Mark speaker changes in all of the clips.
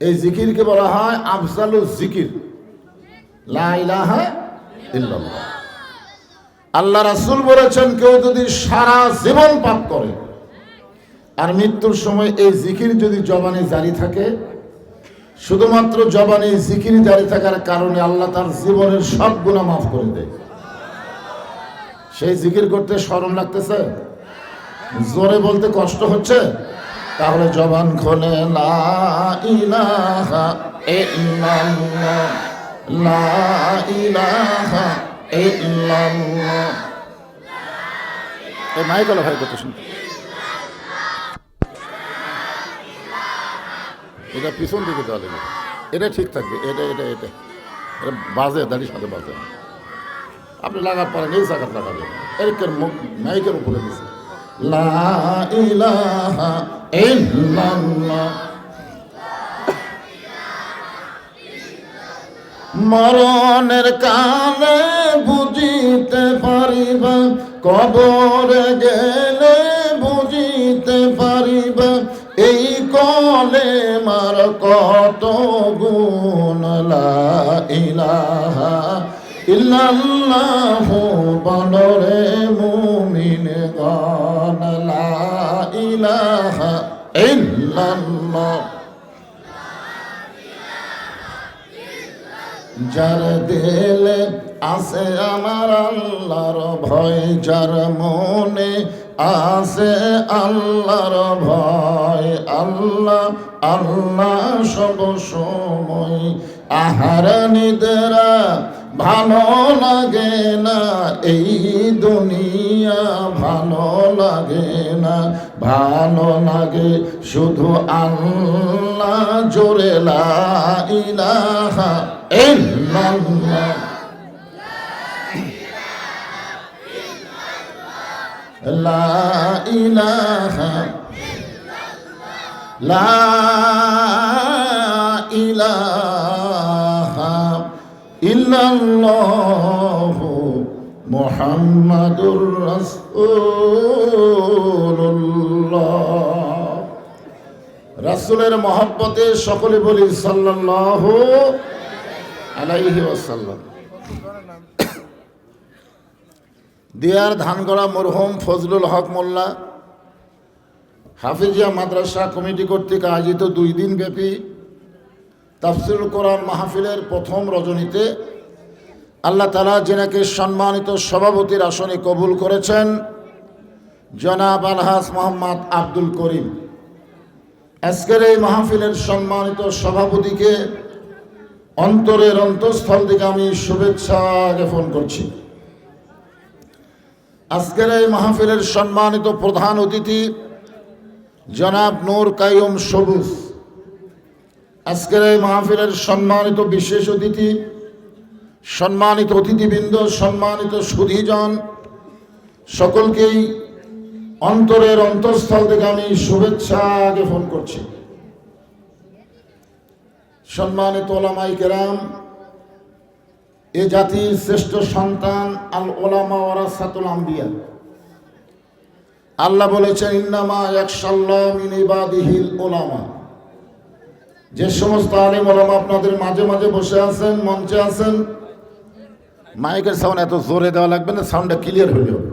Speaker 1: এই জিকিরকে বলা হয় আফজালু জিকির। লা ইলাহা ইল্লাল্লাহ। আল্লাহ রাসূল বলেছেন, কেউ যদি সারা জীবন পাপ করে আর মৃত্যুর সময় এই জিকির যদি জবানে জারি থাকে, শুধুমাত্র জবানে জিকির জারি থাকার কারণে আল্লাহ তার জীবনের সব গুণা মাফ করে দেয়। সেই জিকির করতে স্মরণ লাগতেছে? জোরে বলতে কষ্ট হচ্ছে? তাহলে জবান খোলে, লা ভাই কত শুনতে। এটা পিছন দিকে দেওয়া যাবে এটা ঠিক থাকবে, এটা এটা এটা। এটা বাজে, দাঁড়িয়ে সাথে বাজে। আপনি লাগার পরে এই জায়গা লাগাবেন। এরকের মুখ, মাইকের উপরে দিছে। লা ইল্লাল্লাহ মরণের কালে বুঝিতে পারিবা, কবরে গেলে বুঝিতে পারিবা, এই কলে মার কত গুণ ইলাহা ইল্লাল্লাহু বলরে ইল্লাল্লাহ যার দিলে আছে আমার আল্লাহর ভয়, যার মনে আছে আল্লাহর ভয়, আল্লাহ আল্লাহ সব সময়। আহার নিদ্রা ভালো লাগে না, এই দুনিয়া ভালো লাগে ভালো লাগে শুধু আল্লাহ জোরে ইলাহা ইল্লাল্লাহ লা ইলাহা লা ইলাহা ইল্লাল্লাহ মুহাম্মাদুর রাসূলের মহব্বতে সকলে বলি সাল্লাল্লাহু আলাইহি ওয়াসাল্লাম। দিয়ার ধানগড়া মরহুম ফজলুল হক মোল্লা, হাফিজিয়া মাদ্রাসা কমিটি কর্তৃক আয়োজিত দুই দিন ব্যাপী তাফসিরুল কোরআন মাহফিলের প্রথম রজনীতে আল্লাহ তালা জেনাকে সম্মানিত সভাপতির আসনে কবুল করেছেন, জনাব আলহাস মোহাম্মদ আব্দুল করিম। আজকের এই মাহফিলের সম্মানিত সভাপতিকে অন্তরের অন্তঃস্থল থেকে আমি শুভেচ্ছা জ্ঞাপন করছি। আজকের এই মাহফিলের সম্মানিত প্রধান অতিথি জনাব নূর কাইম সবুজ। আজকের এই মাহফিলের সম্মানিত বিশেষ অতিথি সম্মানিত অতিথিবৃন্দ, সম্মানিত সুধীজন, সকলকেই অন্তরের অন্তঃস্থল থেকে আমি শুভেচ্ছা জ্ঞাপন করছি। সম্মানিত ওলামাই কেরাম, এ জাতির শ্রেষ্ঠ সন্তান আল ওলামা ওরাসাতুল আম্বিয়া। আল্লাহ বলেছেন, ইন্নামা একশাল্লামিনিবাদিহিল ওলামা। যে সমস্ত আলিম ওলামা আপনাদের মাঝে মাঝে বসে আছেন, মঞ্চে আছেন মাইকের সাউন্ড এত জোরে দেওয়া লাগবে না সাউন্ডটা ক্লিয়ার হলে হবে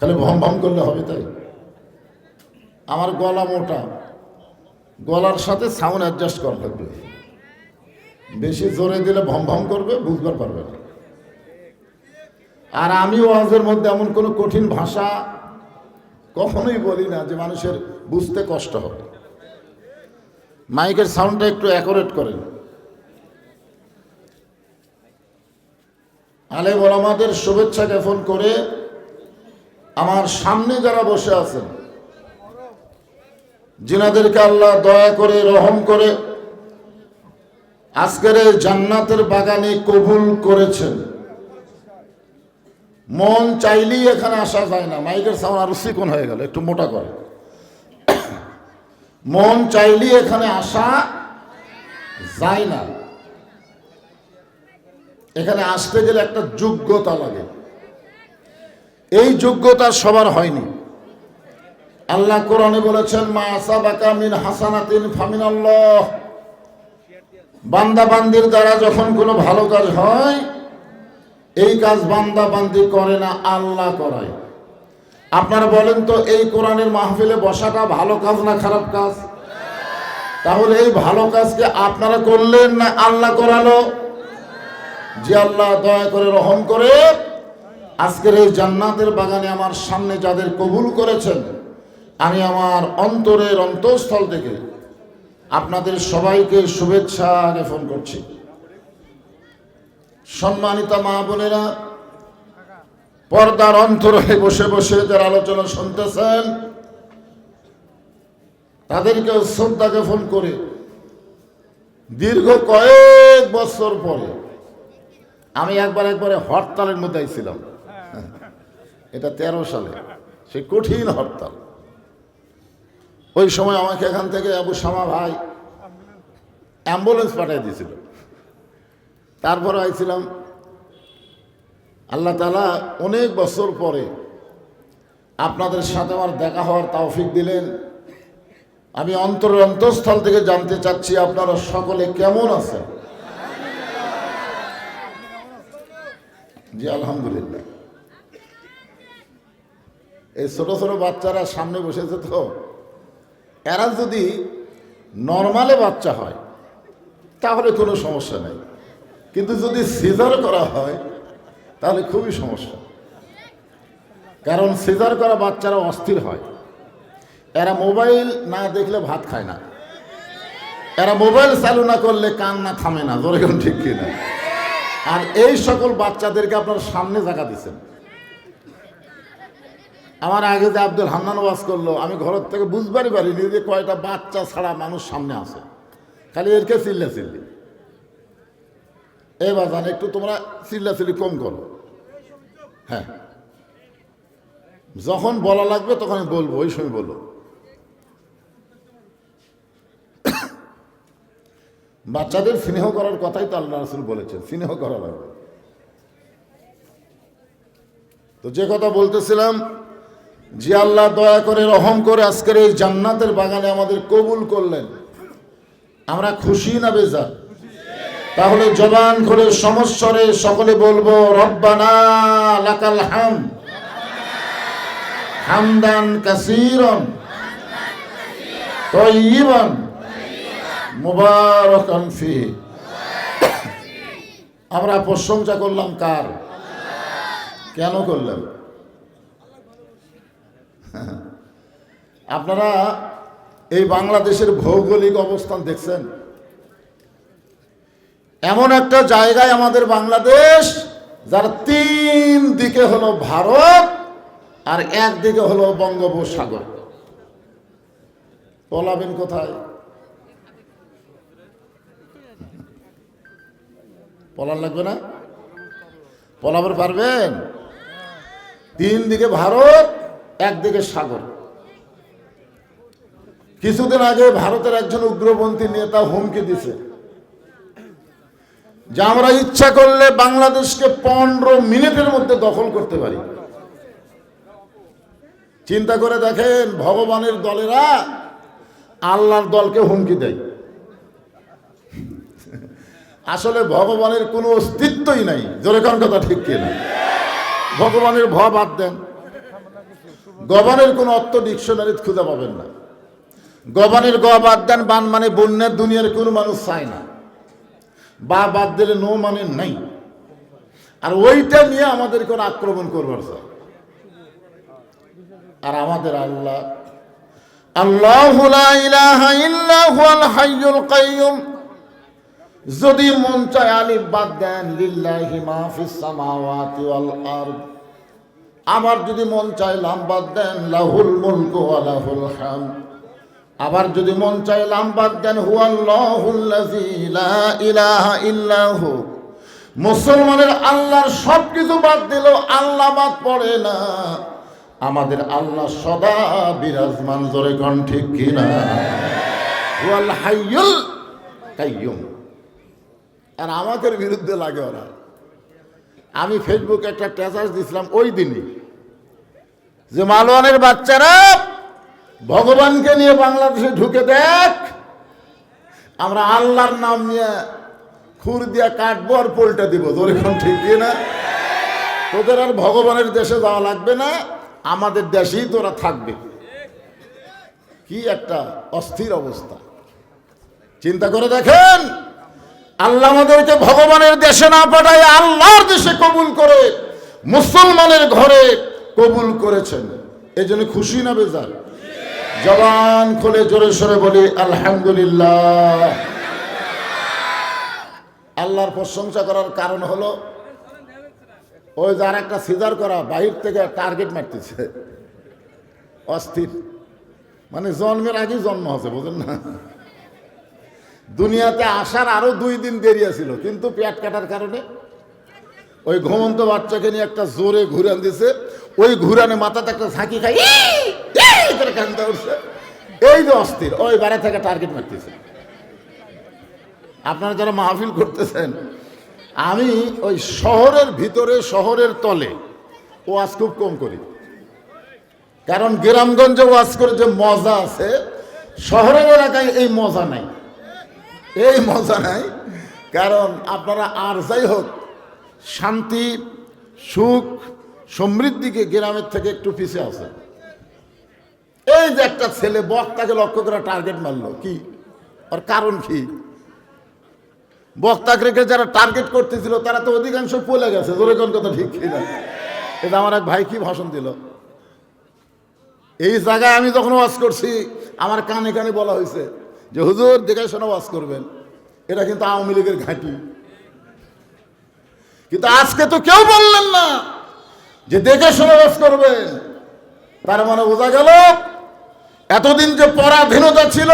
Speaker 1: খালি ভম ভম করলে হবে তাই। আমার গলা মোটা। গলার সাথে সাউন্ড অ্যাডজাস্ট করা লাগবে। বেশি জোরে দিলে ভম ভম করবে, বুঝবার পারবে না। আর আমি ওয়াজের মধ্যে এমন কোনো কঠিন ভাষা কখনোই বলি না যে মানুষের বুঝতে কষ্ট হবে। মাইকের সাউন্ডটা একটু অ্যাকোরেট করেন। আলে আমাদের শুভেচ্ছা জ্ঞাপন করে আমার সামনে যারা বসে আছেন যিনাদেরকে আল্লাহ দয়া করে, রহম করে আজকের জান্নাতের বাগানে কবুল করেছেন। মন চাইলেই এখানে আসা যায় না। মাইকের সাউন্ড আরও চিকন হয়ে গেল, একটু মোটা করে। মন চাইলেই এখানে আসা যায় না। এখানে আসতে গেলে একটা যোগ্যতা লাগে। এই যোগ্যতা সবার হয়নি। আল্লাহ কোরআনে বলেছেন, মা আসাবাকা মিন হাসানাতিন ফামিন আল্লাহ বান্দা বান্দির দ্বারা যখন কোনো ভালো কাজ হয়, এই কাজ বান্দা বান্দি করে না, আল্লাহ করায়। আপনারা বলেন তো, এই কোরআনের মাহফিলে বসাটা ভালো কাজ না খারাপ কাজ? তাহলে এই ভালো কাজকে আপনারা করলেন না আল্লাহ করালো? যে আল্লাহ দয়া করে রহম করে, আজকের এই জান্নাতের বাগানে আমার সামনে যাদের কবুল করেছেন, আমি আমার অন্তরের অন্তঃস্থল থেকে আপনাদের সবাইকে শুভেচ্ছা জ্ঞাপন করছি। সম্মানিতা মা বোনেরা, পর্দার অন্তরে বসে বসে যারা আলোচনা শুনতেছেন তাদেরকে শ্রদ্ধা জ্ঞাপন করে, দীর্ঘ কয়েক বছর পরে আমি একবার একবারে হরতালের মধ্যে আইছিলাম। এটা তেরো সালে। সে কঠিন হরতাল। ওই সময় আমাকে এখান থেকে আবু শামা ভাই অ্যাম্বুলেন্স পাঠিয়ে দিয়েছিল। তারপরে আইছিলাম। আল্লাহ তালা অনেক বছর পরে আপনাদের সাথে আমার দেখা হওয়ার তৌফিক দিলেন। আমি অন্তর অন্তঃস্থল থেকে জানতে চাচ্ছি আপনারা সকলে কেমন আছেন? জি, আলহামদুলিল্লাহ। এই ছোট ছোট বাচ্চারা সামনে বসেছে তো, এরা যদি নর্মালে বাচ্চা হয়, তাহলে কোনো সমস্যা নেই। কিন্তু যদি সিজার করা হয়, তাহলে খুবই সমস্যা। কারণ সিজার করা বাচ্চারা অস্থির হয়। এরা মোবাইল না দেখলে ভাত খায় না। এরা মোবাইল চালু না করলে কান না থামে না, জোরে ঠিক কিনা? আর এই সকল বাচ্চাদেরকে আপনার সামনে জায়গা দিচ্ছেন আমার আগে যে আব্দুল হান্নান ওয়াজ করল, আমি ঘরের থেকে বুঝবারই পারিনি যে কয়টা বাচ্চা ছাড়া মানুষ সামনে আছে। খালি এরকে চিল্লা চিল্লি এই বাজান, একটু তোমরা চিল্লা চিল্লি কম করো। হ্যাঁ। যখন বলা লাগবে তখন বলব, ওই সময় বলো। বাচ্চাদের স্নেহ করার কথাই তো আল্লাহ রসুল বলেছেন, স্নেহ করা লাগবে। তো যে কথা বলতেছিলাম যে আল্লাহ দয়া করে, রহম করে আজকের এই জান্নাতের বাগানে আমাদের কবুল করলেন, আমরা খুশি না বেজা তাহলে জবান করে সমস্যরে সকলে বলব, রব্বানা লাকাল হাম, হামদান কাসিরন তৈবান মুবারকান ফি। আমরা প্রশংসা করলাম কার? কেন করলাম আপনারা এই বাংলাদেশের ভৌগোলিক অবস্থান দেখছেন? এমন একটা জায়গায় আমাদের বাংলাদেশ, যার তিন দিকে হলো ভারত আর একদিকে হলো বঙ্গোপসাগর। পলাবেন কোথায়? পলার লাগবে না? পলাবার পারবেন? তিন দিকে ভারত একদিকে সাগর। কিছুদিন আগে ভারতের একজন উগ্রপন্থী নেতা হুমকি দিছে। যে আমরা ইচ্ছা করলে বাংলাদেশকে পনেরো মিনিটের মধ্যে দখল করতে পারি। চিন্তা করে দেখেন, ভগবানের দলেরা আল্লাহর দলকে হুমকি দেয়। আসলে ভগবানের কোনো অস্তিত্বই নাই। জোরে কোন কথা ঠিক কিনা ভগবানের ভ বাদ দেন। গবানের কোনো অর্থ ডিকশনারি খুঁজে পাবেন না। গবানের গ বাদ দেন, বান মানে বন্যার দুনিয়ার কোনো মানুষ চায় না। বা বাদ দিলে নো মানে নাই। আর ওইটা নিয়ে আমাদের কোনো আক্রমণ করবার চায় আর আমাদের আল্লাহ আল্লাহ লা ইলাহা ইল্লা হুয়াল হাইয়ুল কাইয়ুম। যদি মন চায় আলিফ বাদ দেন, লিল্লাহি মা ফিস সামাওয়াতি ওয়াল আরদ। আবার যদি মন চায় লাম বাদ দেন, লাহুল মুলকু ওয়া লাহুল হামদ। আবার যদি মন চায় লাম বাদ দেন হুয়াল্লাহুল্লাযী লা ইলাহা ইল্লাহু। মুসলমানের আল্লাহর সব কিছু বাদ দিল আল্লাহ বাদ পড়ে না। আমাদের আল্লাহ সদা বিরাজমান, জোরে কন ঠিক কিনা? ওয়াল হাইয়ুল কাইয়ুম। আর আমাদের বিরুদ্ধে লাগে ওরা। আমি ফেসবুকে একটা ট্যাচার্স দিছিলাম ওই দিনই যে, মালওয়ানের বাচ্চারা, ভগবানকে নিয়ে বাংলাদেশে ঢুকে দেখ, আমরা আল্লাহর নাম নিয়ে খুর দিয়া কাটবো আর পোলটা দিব। তোর এখন ঠিক কি না? তোদের আর ভগবানের দেশে যাওয়া লাগবে না, আমাদের দেশেই তোরা থাকবে। কি একটা অস্থির অবস্থা। চিন্তা করে দেখেন আল্লাহ আমাদেরকে ভগবানের দেশে না পাঠায়, আল্লাহর দেশে কবুল করে, মুসলমানের ঘরে কবুল করেছেন। এই জন্য খুশি না বেজার? জবান খুলে জোরে সরে বলি, আলহামদুলিল্লাহ। আল্লাহর প্রশংসা করার কারণ হলো ওই যার একটা সিজার করা, বাহির থেকে টার্গেট মারতেছে। অস্থির। মানে জন্মের আগেই জন্ম আছে বুঝলেন না? দুনিয়াতে আসার আরও দুই দিন দেরি আছিল, কিন্তু পেট কাটার কারণে। ওই ঘুমন্ত বাচ্চাকে নিয়ে একটা জোরে ঘুরান দিছে। ওই ঘুরানে মাথাতে একটা ঝাঁকি খাই কান্দা উঠছে। এই যে অস্থির, ওই বারে থেকে টার্গেট মারতেছে। আপনারা যারা মাহফিল করতেছেন, আমি ওই শহরের ভিতরে, শহরের তলে ওয়াজ খুব কম করি। কারণ গ্রামগঞ্জে ওয়াজ করে যে মজা আছে, শহরের এলাকায় এই মজা নাই। এই মজা নাই। কারণ আপনারা আর যাই হোক, শান্তি, সুখ, সমৃদ্ধিকে গ্রামের থেকে একটু পিছিয়ে আছে। এই যে একটা ছেলে বক্তাকে লক্ষ্য করে টার্গেট মারলো, কি? ওর কারণ কি? বক্তাকে যারা টার্গেট করতেছিল, তারা তো অধিকাংশ পলে গেছে, জোরে কোন কথা ঠিক কিনা? এটা আমার এক ভাই কি ভাষণ দিল? এই জায়গায় আমি যখন ওয়াজ করছি, আমার কানে কানে বলা হয়েছে যে হুজুর দেখে শোনা করবেন। এটা কিন্তু আওয়ামী লীগের ঘাঁটি। কিন্তু আজকে তো কেউ বললেন না যে দেখে শুনে ওয়াজ করবেন। তার মানে বোঝা গেল, এতদিন যে পরাধীনতা ছিল,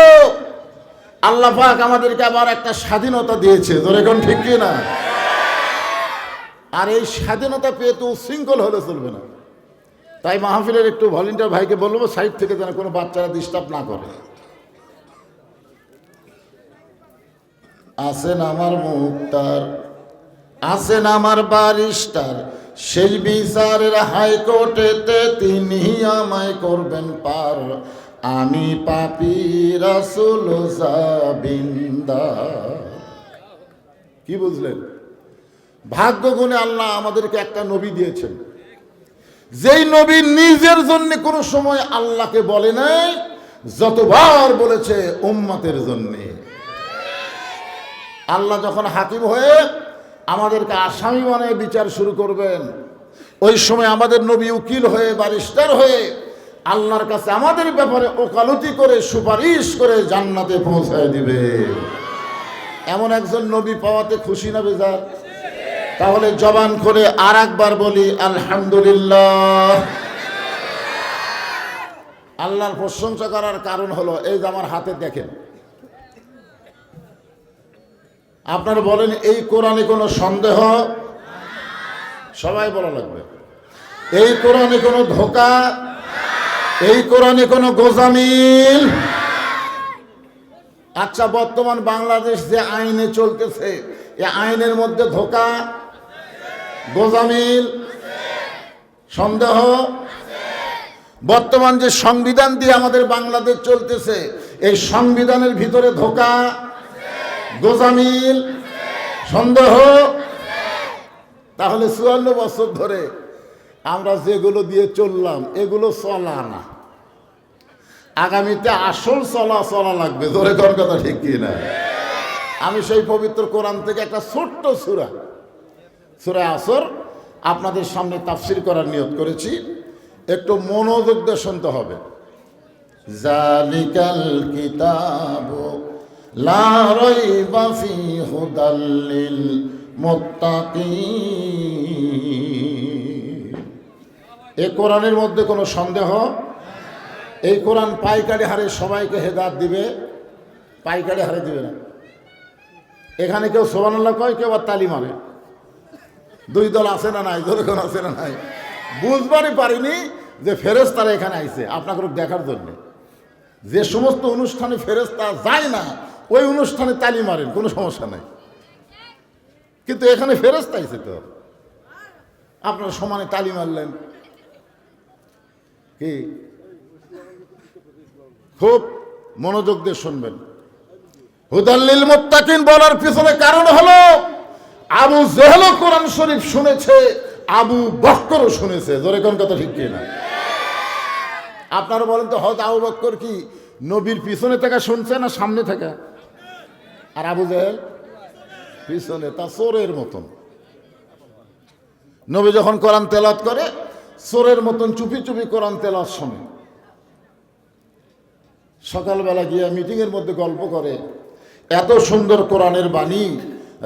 Speaker 1: আল্লাহ পাক আমাদেরকে আবার একটা স্বাধীনতা দিয়েছে। ধরে কোন ঠিক কি না? আর এই স্বাধীনতা পেয়ে তো উশৃঙ্খল হলে চলবে না। তাই মাহফিলের একটু ভলেন্টিয়ার ভাইকে বলব, সাইড থেকে যেন কোনো বাচ্চারা ডিস্টার্ব না করে। আছেন আমার মুক্তার, আছেন আমার বারিস্টার সেই বিচারের হাইকোর্টেতে তিনি আমায় করবেন পার। আমি পাপি রাসুল কি বুঝলেন? ভাগ্য গুণে আল্লাহ আমাদেরকে একটা নবী দিয়েছেন। যেই নবী নিজের জন্য কোনো সময় আল্লাহকে বলে নাই, যতবার বলেছে উম্মতের জন্যে। আল্লাহ যখন হাকিম হয়ে আমাদেরকে আসামি মানে বিচার শুরু করবেন, ওই সময় আমাদের নবী উকিল হয়ে বারিস্টার হয়ে আল্লাহর কাছে আমাদের ব্যাপারে ওকালতি করে, সুপারিশ করে জান্নাতে পৌঁছায় দিবে। এমন একজন নবী পাওয়াতে খুশি না বেজার? তাহলে জবান করে আর একবার বলি, আলহামদুলিল্লাহ। আল্লাহর প্রশংসা করার কারণ হলো, এই যে আমার হাতে দেখেন আপনারা বলেন, এই কোরআনে কোনো সন্দেহ? সবাই বলা লাগবে। এই কোরআনে কোনো ধোকা? এই কোরআনে কোনো গোজামিল? আচ্ছা বর্তমান বাংলাদেশ যে আইনে চলতেছে এই আইনের মধ্যে ধোকা? গোজামিল? সন্দেহ? বর্তমান যে সংবিধান দিয়ে আমাদের বাংলাদেশ চলতেছে, এই সংবিধানের ভিতরে ধোকা? গোজামিল, সন্দেহ? তাহলে চুয়ান্ন বছর ধরে আমরা যেগুলো দিয়ে চললাম, এগুলো চলা না। আগামীতে আসল চলা চলা লাগবে। ধরে কর কথা ঠিক কি না? আমি সেই পবিত্র কোরআন থেকে একটা ছোট্ট সুরা সুরা আসর আপনাদের সামনে তাফসির করার নিয়ত করেছি। একটু মনোযোগ দিয়ে শুনতে হবে। জালিকাল কিতাব লা রাইবা ফি হুদাল লিল মুত্তাকিন। এই কোরআনের মধ্যে কোনো সন্দেহ? এই কোরআন পাইকারি হারে সবাইকে হেদাত দিবে, পাইকারি হারে দিবে না। এখানে কেউ সোবানাল্লাহ কয়, কেউ আর তালি মারে। দুই দল আছে না নাই? দলগণ আছে না নাই? বুঝবারই পারিনি যে ফেরেস্তারা এখানে আইছে, আপনাকে দেখার জন্য। যে সমস্ত অনুষ্ঠানে ফেরেস্তা যায় না ওই অনুষ্ঠানে তালি মারেন, কোনো সমস্যা নাই। কিন্তু এখানে ফেরত আইছে তো। আপনারা সমানে তালি মারলেন। কি? খুব মনোযোগ দিয়ে শুনবেন। হুদাল্লিল মুত্তাকিন বলার পিছনে কারণ হলো, আবু জেহেলও কোরআন শরীফ শুনেছে, আবু বক্করও শুনেছে। জোরে কোন কথা ঠিক কিনা? আপনারা বলেন তো হয়তো আবু বক্কর কি নবীর পিছনে থাকা শুনছে না সামনে থেকে? আর আবু জেহেল পিছনে, তা চোরের মতন। নবী যখন কোরআন তেলাত করে চোরের মতন চুপি চুপি কোরআন তেলাত শোনে। সকালবেলা গিয়ে মিটিংয়ের মধ্যে গল্প করে, এত সুন্দর কোরআনের বাণী,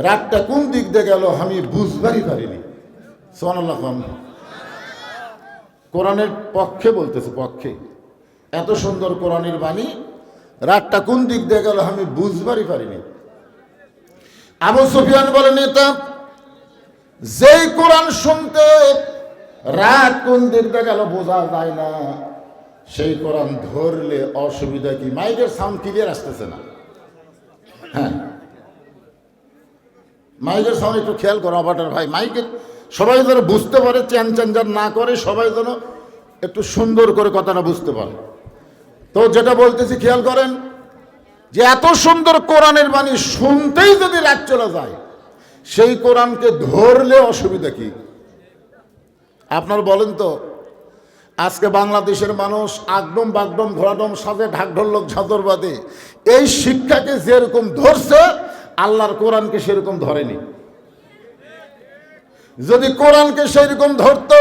Speaker 1: রাতটা কোন দিক দিয়ে গেল আমি বুঝবারই পারিনি। কোরআনের পক্ষে বলতেছে, পক্ষে। এত সুন্দর কোরআনের বাণী, রাতটা কোন দিক দিয়ে গেল আমি বুঝবারই পারিনি। আবু সুফিয়ান বলে, নেতা, যেই কোরআন শুনতে রাত কোন দিক দিয়ে গেল বোঝা যায় না। সেই কোরআন ধরলে অসুবিধা কি? মাইকের সাউন্ড ক্লিয়ার আসতেছে না। হ্যাঁ। মাইকের সাউন্ড একটু খেয়াল করো অপাটার ভাই। মাইকের সবাই যেন বুঝতে পারে, চ্যান চ্যান না করে, সবাই যেন একটু সুন্দর করে কথাটা বুঝতে পারে। তো যেটা বলতেছি, খেয়াল করেন যে এত সুন্দর কোরআনের বাণী শুনতেই যদি রাত চলে যায়, সেই কোরআনকে ধরলে অসুবিধা কি? আপনার বলেন তো, আজকে বাংলাদেশের মানুষ আগডম বাগডম ঘোড়াডম সাজে ঢাকঢোল্লক ঝাঁদর বাদে, এই শিক্ষাকে যেরকম ধরছে, আল্লাহর কোরআনকে সেরকম ধরেনি। যদি কোরআনকে সেরকম ধরতো,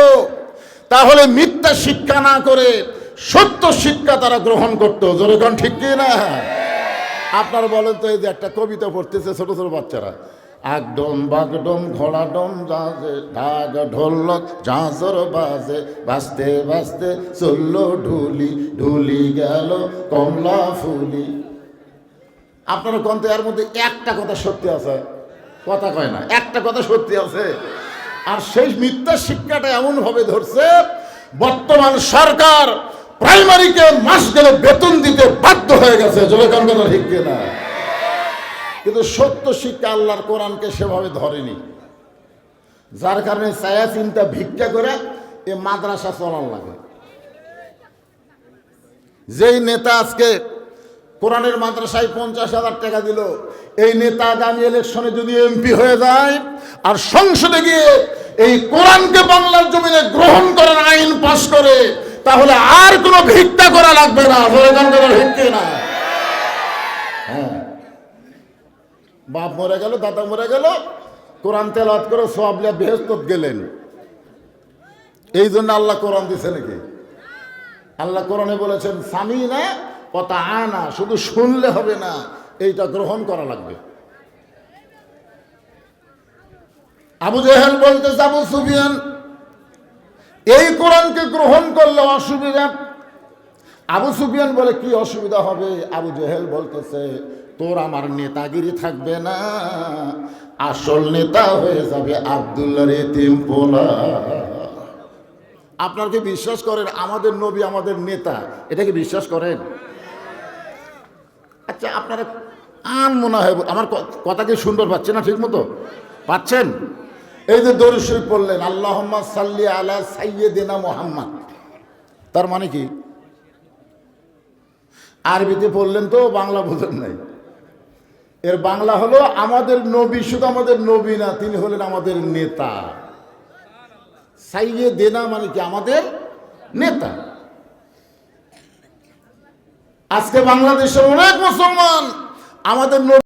Speaker 1: তাহলে মিথ্যা শিক্ষা না করে সত্য শিক্ষা তারা গ্রহণ করতো। যেরকম ঠিক কি না? আপনারা বলেন তো এই যে একটা কবিতা পড়তেছে ছোট ছোট বাচ্চারা। আগডম বাগডম, ঘোড়াডম জাজে ঢাক ঢোলক ঝাঁঝর বাজে, বাজতে বাজতে চলল ঢুলি ঢুলি গেল কমলা ফুলি। আপনারা কন্ত এর মধ্যে একটা কথা সত্যি আছে? কথা কয় না, একটা কথা সত্যি আছে। আর সেই মিথ্যা শিক্ষাটা এমনভাবে ধরছে, বর্তমান সরকার প্রাইমারিকে মাস গেলে বেতন দিতে বাধ্য হয়ে গেছে জলকান কথা না কিন্তু সত্য শিক্ষা আল্লাহর কোরআনকে সেভাবে ধরেনি। যার কারণে ছায়া চিন্তা ভিক্ষা করে এ মাদ্রাসা চলার লাগে। যেই নেতা আজকে কোরআনের মাদ্রাসায় পঞ্চাশ হাজার টাকা দিল, এই নেতা আগামী ইলেকশনে যদি এমপি হয়ে যায়, আর সংসদে গিয়ে এই কোরআনকে বাংলার জমিনে গ্রহণ করার আইন পাশ করে তাহলে আর কোনো ভিক্ষা করা লাগবে না না। হ্যাঁ। বাপ মরে গেল, দাদা মরে গেল, কোরআন তেলাত করে সোয়াবলিয়া বেহস্তত গেলেন। এই জন্য আল্লাহ কোরআন দিছে নাকি? আল্লাহ কোরআনে বলেছেন স্বামী না কথা আনা শুধু শুনলে হবে না, এইটা গ্রহণ করা লাগবে। আবু জেহেল বলতে আবু সুফিয়ান এই কোরআনকে গ্রহণ করলে অসুবিধা। আবু সুফিয়ান বলে, কি অসুবিধা হবে? আবু জেহেল বলতেছে, তোর আমার নেতাগিরি থাকবে না। আসল নেতা হয়ে যাবে আবদুল্লাহ এতিম পোলা। আপনার কি বিশ্বাস করেন, আমাদের নবী আমাদের নেতা? এটা কি বিশ্বাস করেন? আচ্ছা আপনারা আন মনে হয় আমার কথা কি সুন্দর পাচ্ছে না ঠিক মতো পাচ্ছেন? এই যে দরুদ শরীফ পড়লেন আল্লাহ সাল্লি আলা সাইয়েদিনা মোহাম্মদ। তার মানে কি? আরবিতে পড়লেন তো বাংলা বোঝেন নাই। এর বাংলা হলো আমাদের নবী, শুধু আমাদের নবী না, তিনি হলেন আমাদের নেতা। সাইয়ে দেনা মানে কি? আমাদের নেতা। আজকে বাংলাদেশের অনেক মুসলমান আমাদের